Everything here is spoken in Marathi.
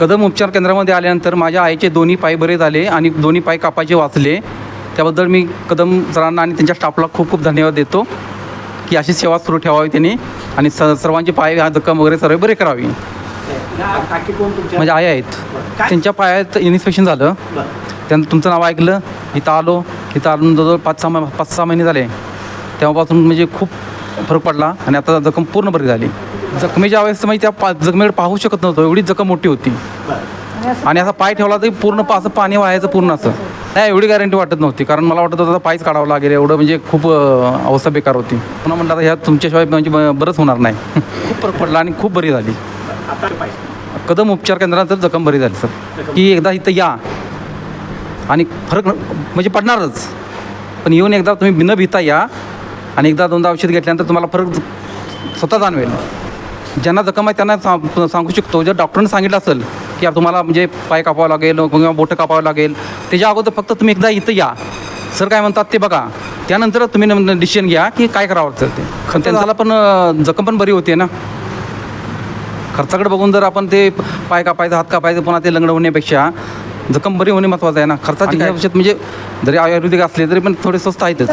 कदम उपचार केंद्रामध्ये आल्यानंतर माझ्या आईचे दोन्ही पाय बरे झाले आणि दोन्ही पाय कापायचे वाचले. त्याबद्दल मी कदम सरांना आणि त्यांच्या स्टाफला खूप खूप धन्यवाद देतो की अशी सेवा सुरू ठेवावी त्यांनी आणि स सर्वांचे पाय हा जखम वगैरे सर्व बरे करावी. माझ्या आई आहेत. त्यांच्या पायात इन्स्पेक्शन झालं. त्यानंतर त्यानं तुमचं नाव ऐकलं इथं आलो. इथं आलो जवळजवळ पाच सहा पाच सहा महिने झाले. तेव्हापासून म्हणजे खूप फरक पडला आणि आता जखम पूर्ण बरी झाली. जखमीच्या वेळेस म्हणजे त्या पा जखमीकडे पाहू शकत नव्हतो एवढी जखम मोठी होती. आणि असा पाय ठेवला तरी पूर्ण पा- असं पाणी व्हायचं पूर्ण असं. नाही एवढी गॅरंटी वाटत नव्हती कारण मला वाटत होतं आता पायच काढावं लागेल एवढं म्हणजे खूप अवस्था बेकार होती. पुन्हा म्हटलं आता ह्या तुमच्याशिवाय म्हणजे बरंच होणार नाही. खूप फरक पडला आणि खूप बरी झाली. कदम उपचार केंद्रात तर जखम बरी झाली सर. की एकदा इथं या. आणि फरक म्हणजे पडणारच. पण येऊन एकदा तुम्ही बिन भिता या. आणि एकदा दोनदा औषध घेतल्यानंतर तुम्हाला फरक स्वतः जाणवेल. ज्यांना जखम आहे त्यांना सा- सांगू शकतो. जर डॉक्टरने सांगितलं असेल की आप- तुम्हाला म्हणजे पाय कापावं लागेल किंवा बोटं कापावं लागेल त्याच्या अगोदर फक्त तुम्ही एकदा इथं या. सर काय म्हणतात ते बघा. त्यानंतर तुम्ही डिसिजन घ्या की काय करावं लागतं ते. पण त्यांना पण जखम पण बरी होती ना. खर्चाकडे बघून जर आपण ते पाय कापायचं हात कापायचं पुन्हा ते लंगड होण्यापेक्षा जखम बरी होणे महत्त्वाचं आहे ना. खर्चाची काय म्हणजे जरी आयुर्वेदिक असले तरी पण थोडे स्वस्त आहेतच.